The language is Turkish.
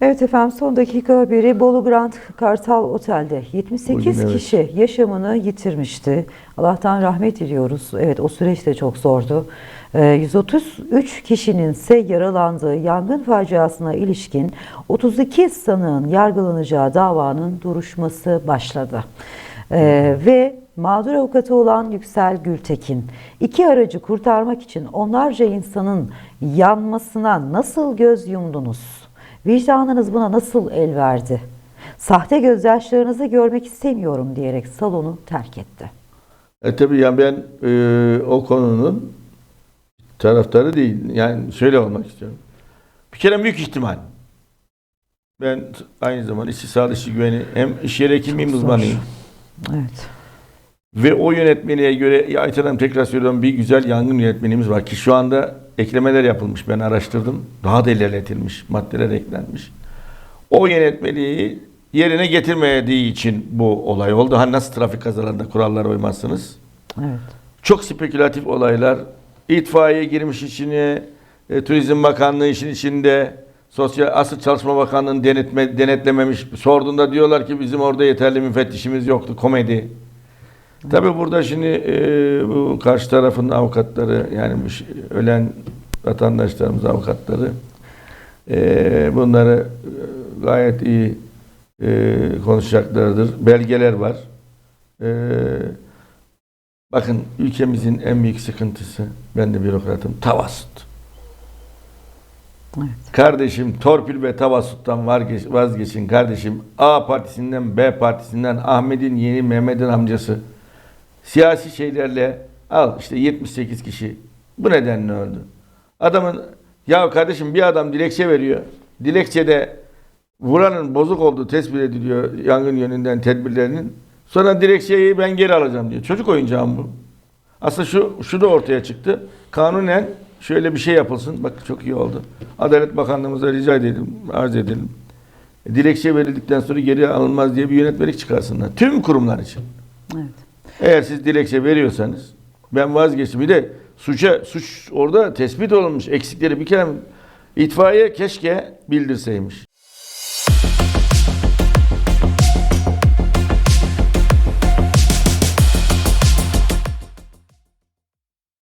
Evet efendim son dakika haberi Bolu Grand Kartal Otel'de 78 Bugün evet. kişi yaşamını yitirmişti. Allah'tan rahmet diliyoruz. Evet o süreç de çok zordu. Ee, 133 kişinin ise yaralandığı yangın faciasına ilişkin 32 sanığın yargılanacağı davanın duruşması başladı. Ee, ve mağdur avukatı olan Yüksel Gültekin iki aracı kurtarmak için onlarca insanın yanmasına nasıl göz yumdunuz? Vicdanınız buna nasıl el verdi? Sahte gözyaşlarınızı görmek istemiyorum diyerek salonu terk etti. E tabii yani ben e, o konunun taraftarı değil. Yani şöyle olmak istiyorum. Bir kere büyük ihtimal. Ben aynı zamanda işçi sağlık işçi güveni hem iş yeri zor. uzmanıyım. Evet. Ve o yönetmeliğe göre Ayten Hanım tekrar söylüyorum bir güzel yangın yönetmenimiz var ki şu anda eklemeler yapılmış. Ben araştırdım. Daha da ilerletilmiş. Maddeler eklenmiş. O yönetmeliği yerine getirmediği için bu olay oldu. Hani nasıl trafik kazalarında kurallara uymazsınız? Evet. Çok spekülatif olaylar. İtfaiye girmiş içine, e, Turizm Bakanlığı işin içinde, Sosyal Asıl Çalışma Bakanlığı'nı denetme, denetlememiş. Sorduğunda diyorlar ki bizim orada yeterli müfettişimiz yoktu. Komedi. Tabii burada şimdi e, bu karşı tarafın avukatları yani ölen vatandaşlarımız avukatları e, bunları e, gayet iyi e, konuşacaklardır. Belgeler var. E, bakın ülkemizin en büyük sıkıntısı ben de bürokratım tavasut. Evet. Kardeşim torpil ve tavasuttan vazgeç, vazgeçin kardeşim. A partisinden B partisinden Ahmet'in yeni Mehmet'in amcası. Siyasi şeylerle al işte 78 kişi bu nedenle öldü. Adamın ya kardeşim bir adam dilekçe veriyor. Dilekçede vuranın bozuk olduğu tespit ediliyor yangın yönünden tedbirlerinin. Sonra dilekçeyi ben geri alacağım diyor. Çocuk oyuncağı mı bu? Aslında şu, şu da ortaya çıktı. Kanunen şöyle bir şey yapılsın. Bak çok iyi oldu. Adalet Bakanlığımıza rica edelim, arz edelim. Dilekçe verildikten sonra geri alınmaz diye bir yönetmelik çıkarsınlar. Tüm kurumlar için. Evet. Eğer siz dilekçe veriyorsanız ben vazgeçtim. Bir de suça suç orada tespit olunmuş eksikleri bir kere itfaiye keşke bildirseymiş.